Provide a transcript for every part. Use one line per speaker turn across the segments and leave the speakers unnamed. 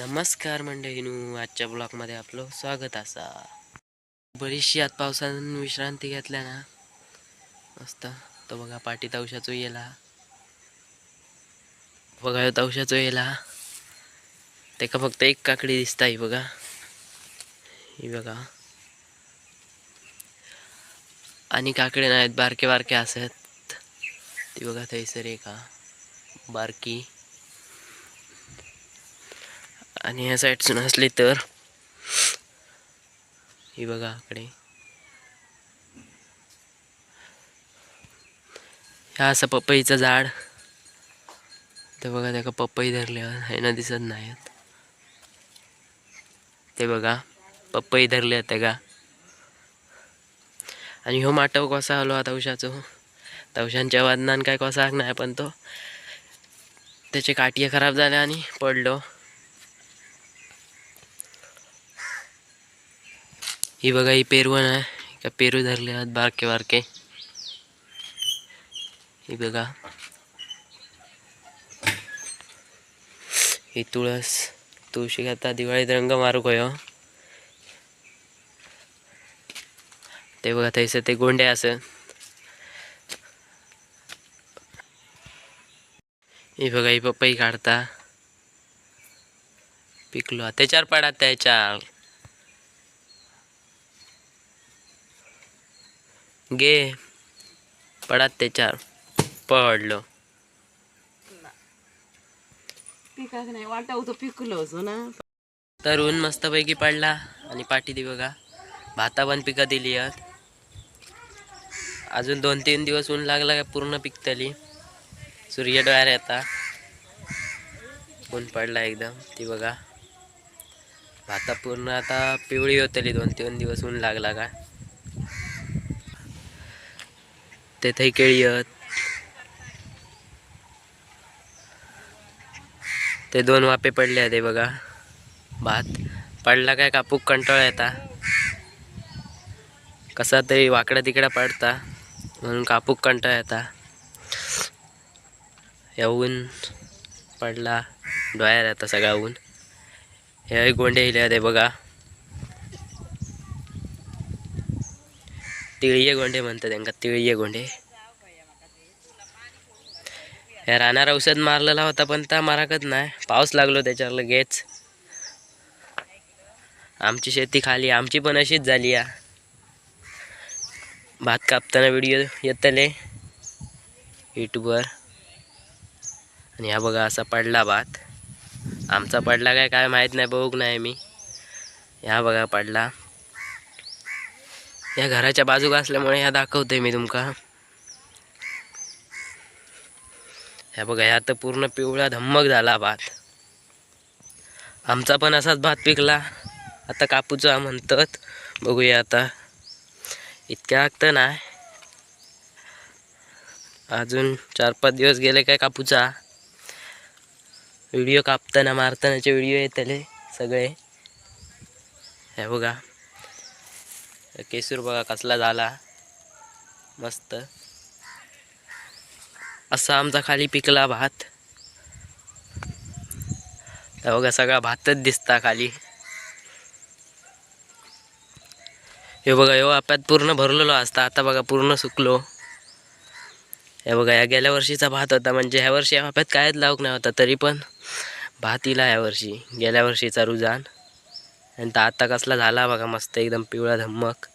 नमस्कार मंडळीनू आजच्या ब्लॉगमध्ये आपलं स्वागत असा. बरीचशी आत पावसानं विश्रांती घेतल्या ना. मस्त. तो बघा पाठी तवशाचो येला. बघा तवशाचो येला. तेका फक्त एक काकडी दिसता ही बघा. ही बघा. आणि काकडे नाहीत बारके बारके असत. ती बघा थंयसर एका बारकी. आणि ह्या साईडसून असली तर? ही बघा आकडे. ह्या असं पपईचं झाड. ते बघा त्याका पपई धरले आहे ना दिसत नाहीत ते बघा पपई धरले त्याका आणि ह्यो माटव कसा आलो हा उशाचो तवशांच्या वादनान काय कसा नाही पण तो. त्याचे काटये खराब झाले आणि पडलो. ही बघा ही पेरवण आहे का पेरू धरले आहेत बारके बारके. ही बघा. ही तुळस तुळशी आता दिवाळीत रंग मारू गयो हो? ते बघा थंयसर ते गोंडे असं. ही बघा ही पपई काढता. पिकलो त्याच्यावर पडा त्याच्यावर. गे. पडात त्याच्यावर. पडलो.
पिकाक नाही. वाटाव तो पिकलो असो ना.
तर ऊन मस्तपैकी पडला. आणि पाठी ती बघा. भाता पण पिकं दिली आहेत अजून दोन तीन दिवस ऊन लागला का पूर्ण पिकतली. सूर्य डोळ्यार येता ऊन पडला एकदम. ती बघा. भाता पूर्ण आता पिवळी होतली. दोन तीन दिवस ऊन लागला का. तेथंही केळी आहेत. ते दोन वापे पडले आहेत बघा. भात. पडला काय कापूक कंटाळा येता. कसा तरी वाकडा तिकडा पडता. म्हणून कापूक कंटाळा येता. येऊन पडला. डोळ्यात येता सगळा ऊन. हे गोंडे इले ते बघा. तिळये गोंडे म्हणतात त्यांका तिळये गोंडे. या रानार औषध मारलेला होता पण त्या माराकच नाही. पाऊस लागलो त्याच्यावर लगेच. आमची शेती खाली आमची पण अशीच झाली या. भात कापताना व्हिडिओ येतले यूट्यूबवर. आणि ह्या बघा असा पडला भात. आमचा पडला काय काय माहीत नाही बघूक नाही मी. ह्या बघा पडला. या घराच्या बाजूक असल्यामुळे ह्या दाखवते मी तुमका. ह्या बघा ह्या तर पूर्ण पिवळा धम्मक झाला भात. आमचा पण असाच भात पिकला. आता कापूचा म्हणतात. बघूया आता. इतक्या तर नाही अजून चार पाच दिवस गेले काय कापूचा. व्हिडिओ कापताना मारतानाचे व्हिडिओ येतले सगळे. हे बघा. केसूर बघा कसला झाला. मस्त. असा आमचा खाली पिकला भात. बघा सगळा भातच दिसता खाली. हे बघा ह्यो आप्यात पूर्ण भरलेलो असता. आता बघा पूर्ण सुकलो. हे बघा या गेल्या वर्षीचा भात होता. म्हणजे ह्या वर्षी या आप्यात कायच लावक नाही होता तरी पण भात इला ह्या वर्षी. गेल्या वर्षीचा रुजान आणि तर आता कसला झाला बघा मस्त एकदम पिवळा धम्मक.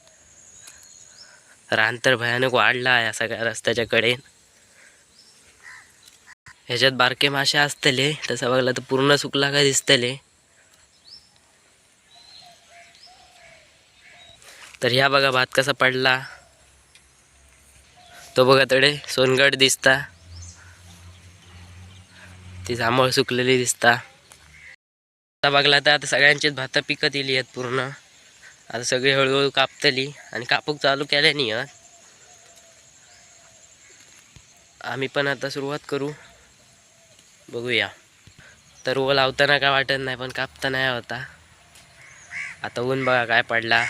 रान तर भयानक वाढला या सगळ्या रस्त्याच्या कडेन ह्याच्यात बारके मासे असतले तसं बघला तर पूर्ण सुकला का दिसतले. तर ह्या बघा भात कसा पडला. तो बघा तडे सोनगड दिसता. ती जांभळ सुकलेली दिसता. आता बघला तर आता सगळ्यांचीच भातं पिकत येली आहेत पूर्ण. आता सगळी हळूहळू कापतली आणि कापूक चालू केल्यानी आहेत आम्ही पण आता सुरुवात करू. बघूया. तर ओ लावताना काय वाटत नाही पण कापता नाही होता. आता ऊन बघा काय पडला.